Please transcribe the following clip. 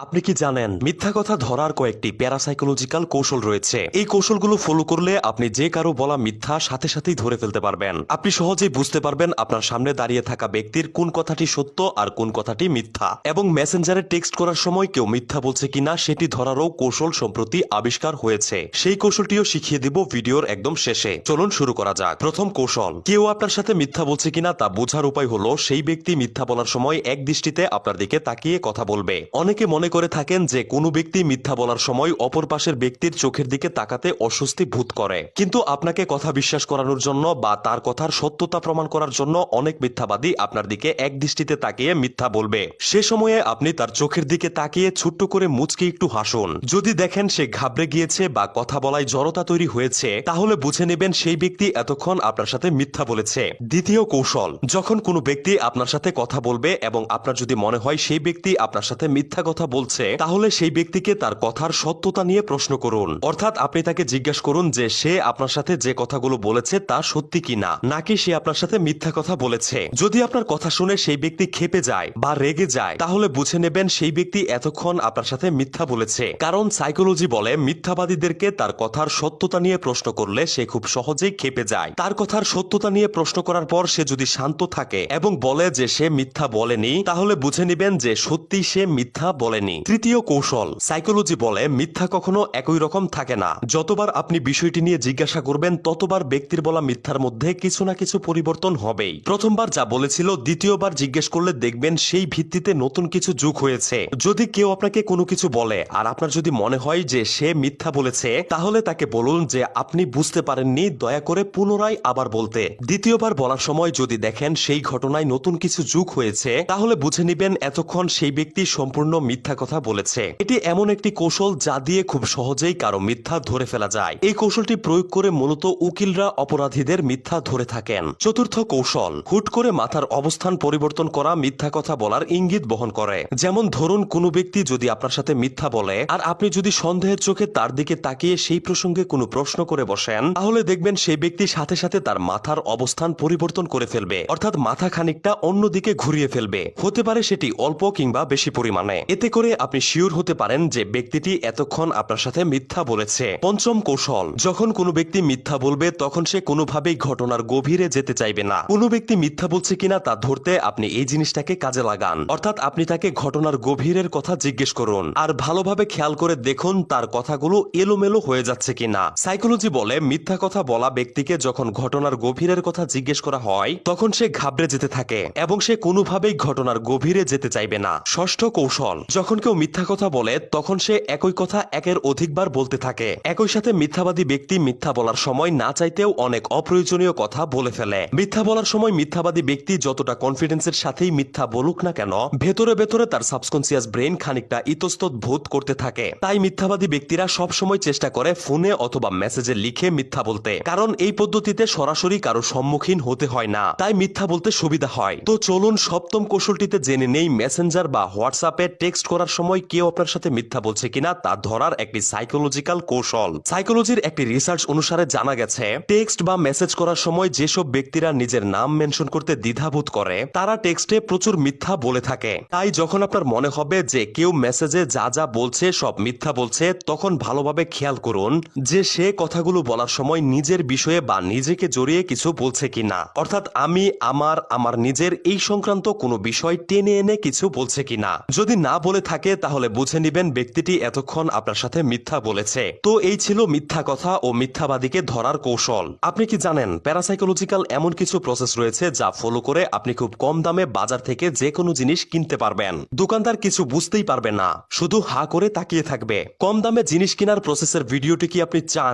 আপনি কি জানেন, মিথ্যা কথা ধরার কয়েকটি প্যারাসাইকোলজিক্যাল কৌশল রয়েছে। এই কৌশলগুলো ফলো করলে আপনি যে কারও বলা মিথ্যা সাথে সাথেই ধরে ফেলতে পারবেন। আপনি সহজেই বুঝতে পারবেন আপনার সামনে দাঁড়িয়ে থাকা ব্যক্তির কোন কথাটি সত্য আর কোন কথাটি মিথ্যা। এবং মেসেঞ্জারে টেক্সট করার সময় কেউ মিথ্যা বলছে কিনা সেটি ধরারও কৌশল সম্প্রতি আবিষ্কার হয়েছে। সেই কৌশলটিও শিখিয়ে দিব ভিডিওর একদম শেষে। চলুন শুরু করা যাক। প্রথম কৌশল, কেউ আপনার সাথে মিথ্যা বলছে কিনা তা বোঝার উপায় হলো সেই ব্যক্তি মিথ্যা বলার সময় এক দৃষ্টিতে আপনার দিকে তাকিয়ে কথা বলবে। অনেকে মনে করে থাকেন যে কোনো ব্যক্তি মিথ্যা বলার সময় অপর পাশের ব্যক্তির চোখের দিকে তাকাতে অস্বস্তি ভূত করে। কিন্তু আপনাকে কথা বিশ্বাস করানোর জন্য বা তার কথার সত্যতা প্রমাণ করার জন্য অনেক মিথ্যাবাদী আপনার দিকে এক দৃষ্টিতে তাকিয়ে মিথ্যা বলবে। সে সময়ে আপনি তার চোখের দিকে তাকিয়ে ছোট্ট করে মুচকে একটু হাসুন। যদি দেখেন সে ঘাবড়ে গিয়েছে বা কথা বলায় জড়তা তৈরি হয়েছে, তাহলে বুঝে নেবেন সেই ব্যক্তি এতক্ষণ আপনার সাথে মিথ্যা বলেছে। দ্বিতীয় কৌশল, যখন কোনো ব্যক্তি আপনার সাথে কথা বলবে এবং আপনার যদি মনে হয় সেই ব্যক্তি আপনার সাথে মিথ্যা কথা বলছে, তাহলে সেই ব্যক্তিকে তার কথার সত্যতা নিয়ে প্রশ্ন করুন। অর্থাৎ আপনি তাকে জিজ্ঞাসা করুন যে সে আপনার সাথে যে কথাগুলো বলেছে তা সত্যি কিনা, নাকি সে আপনার সাথে মিথ্যা কথা বলেছে। যদি আপনার কথা শুনে সেই ব্যক্তি খেপে যায় বা রেগে যায়, তাহলে বুঝে নেবেন সেই ব্যক্তি এতক্ষণ আপনার সাথে মিথ্যা বলেছে। কারণ সাইকোলজি বলে, মিথ্যাবাদীদেরকে তার কথার সত্যতা নিয়ে প্রশ্ন করলে সে খুব সহজেই খেপে যায়। তার কথার সত্যতা নিয়ে প্রশ্ন করার পর সে যদি শান্ত থাকে এবং বলে যে সে মিথ্যা বলেনি, তাহলে বুঝে নেবেন যে সত্যি সে মিথ্যা বলেনি তৃতীয় কৌশল সাইকোলজি বলে মিথ্যা কখনো একই রকম থাকে না। যতবার আপনি বিষয়টি নিয়ে জিজ্ঞাসা করবেন, ততবার ব্যক্তির বলা মিথ্যার মধ্যে কিছু না কিছু পরিবর্তন হবেই। প্রথমবার যা বলেছিল, দ্বিতীয়বার জিজ্ঞেস করলে দেখবেন সেই ভিত্তিতে নতুন কিছু যুগ হয়েছে। যদি কেউ আপনাকে কোনো কিছু বলে আর আপনার যদি মনে হয় যে সে মিথ্যা বলেছে, তাহলে তাকে বলুন যে আপনি বুঝতে পারেননি, দয়া করে পুনরায় আবার বলতে। দ্বিতীয়বার বলার সময় যদি দেখেন সেই ঘটনায় নতুন কিছু যুগ হয়েছে, তাহলে বুঝে নিবেন এতক্ষণ সেই ব্যক্তি সম্পূর্ণ মিথ্যা কথা বলেছে। এটি এমন একটি কৌশল যা দিয়ে খুব সহজেই কারও মিথ্যা ধরে ফেলা যায়। এই কৌশলটি প্রয়োগ করে মূলত উকিলরা অপরাধীদের মিথ্যা ধরে থাকেন। চতুর্থ কৌশল, হুট করে মাথার অবস্থান পরিবর্তন করা মিথ্যা কথা বলার ইঙ্গিত বহন করে। যেমন ধরুন, কোনো ব্যক্তি যদি আপনার সাথে মিথ্যা বলে আর আপনি যদি সন্দেহের চোখে তার দিকে তাকিয়ে সেই প্রসঙ্গে কোনো প্রশ্ন করে বসেন, তাহলে দেখবেন সেই ব্যক্তি সাথে সাথে তার মাথার অবস্থান পরিবর্তন করে ফেলবে। অর্থাৎ মাথা খানিকটা অন্যদিকে ঘুরিয়ে ফেলবে। হতে পারে সেটি অল্প কিংবা বেশি পরিমাণে। এতে করে আপনি শিওর হতে পারেন যে ব্যক্তিটি এতক্ষণ আপনার সাথে মিথ্যা বলেছে। পঞ্চম কৌশল, যখন কোনো ব্যক্তি মিথ্যা বলবে, তখন সে কোনোভাবেই ঘটনার গভীরে যেতে চাইবে না। কোনো ব্যক্তি মিথ্যা বলছে কিনা তা ধরতে আপনি এই জিনিসটাকে কাজে লাগান। অর্থাৎ আপনি তাকে ঘটনার গভীরের কথা জিজ্ঞেস করুন। আর ভালোভাবে খেয়াল করে দেখুন তার কথাগুলো এলোমেলো হয়ে যাচ্ছে কিনা। সাইকোলজি বলে, মিথ্যা কথা বলা ব্যক্তিকে যখন ঘটনার গভীরের কথা জিজ্ঞেস করা হয়, তখন সে ঘাবড়ে যেতে থাকে এবং সে কোনোভাবেই ঘটনার গভীরে যেতে চাইবে না। ষষ্ঠ কৌশল, যখন কেউ মিথ্যা কথা বলে, তখন সে একই কথা একের অধিকবার বলতে থাকে। একই সাথে মিথ্যাবাদী ব্যক্তি মিথ্যা বলার সময় না চাইতেও অনেক অপ্রয়োজনীয় কথা বলে ফেলে। মিথ্যা বলার সময় মিথ্যাবাদী ব্যক্তি যতটা কনফিডেন্সের সাথেই মিথ্যা বলুক না কেন, ভেতরে ভেতরে তার সাবকনসিয়াস ব্রেন খানিকটা ইতস্তত ভূত করতে থাকে। তাই মিথ্যাবাদী ব্যক্তিরা সব সময় চেষ্টা করে ফোনে অথবা মেসেজে লিখে মিথ্যা বলতে। কারণ এই পদ্ধতিতে সরাসরি কারও সম্মুখীন হতে হয় না। তাই মিথ্যা বলতে সুবিধা হয়। তো চলুন সপ্তম কৌশলটিতে জেনে নেই মেসেঞ্জার বা হোয়াটসঅ্যাপে টেক্সট করার সময় কেউ আপনার সাথে মিথ্যা বলছে কিনা তা ধরার একটি সাইকোলজিক্যাল কৌশল। সাইকোলজির একটি রিসার্চ অনুসারে জানা গেছে টেক্সট বা মেসেজ করার সময় যেসব ব্যক্তিরা নিজের নাম মেনশন করতে দ্বিধাবোধ করে, তারা টেক্সটে প্রচুর মিথ্যা বলে থাকে। তাই যখন আপনার মনে হবে যে কেউ মেসেজে যা যা বলছে সব মিথ্যা বলছে, তখন ভালোভাবে খেয়াল করুন যে সে কথাগুলো বলার সময় নিজের বিষয়ে বা নিজেকে জড়িয়ে কিছু বলছে কিনা। অর্থাৎ আমি, আমার আমার নিজের এই সংক্রান্ত কোনো বিষয় টেনে এনে কিছু বলছে কিনা। যদি না বলে থাকে, তাহলে বুঝে নিবেন ব্যক্তিটি এতক্ষণ আপনার সাথে মিথ্যা বলেছে। তো এই ছিল মিথ্যা কথা ও মিথ্যাবাদীকে ধরার কৌশল। আপনি কি জানেন, প্যারাসাইকোলজিক্যাল এমন কিছু প্রসেস রয়েছে যা ফলো করে আপনি খুব কম দামে বাজার থেকে যে কোনো জিনিস কিনতে পারবেন। দোকানদার কিছু বুঝতেই পারবে না, শুধু হা করে তাকিয়ে থাকবে। কম দামে জিনিস কেনার প্রসেসের ভিডিওটি কি আপনি চান?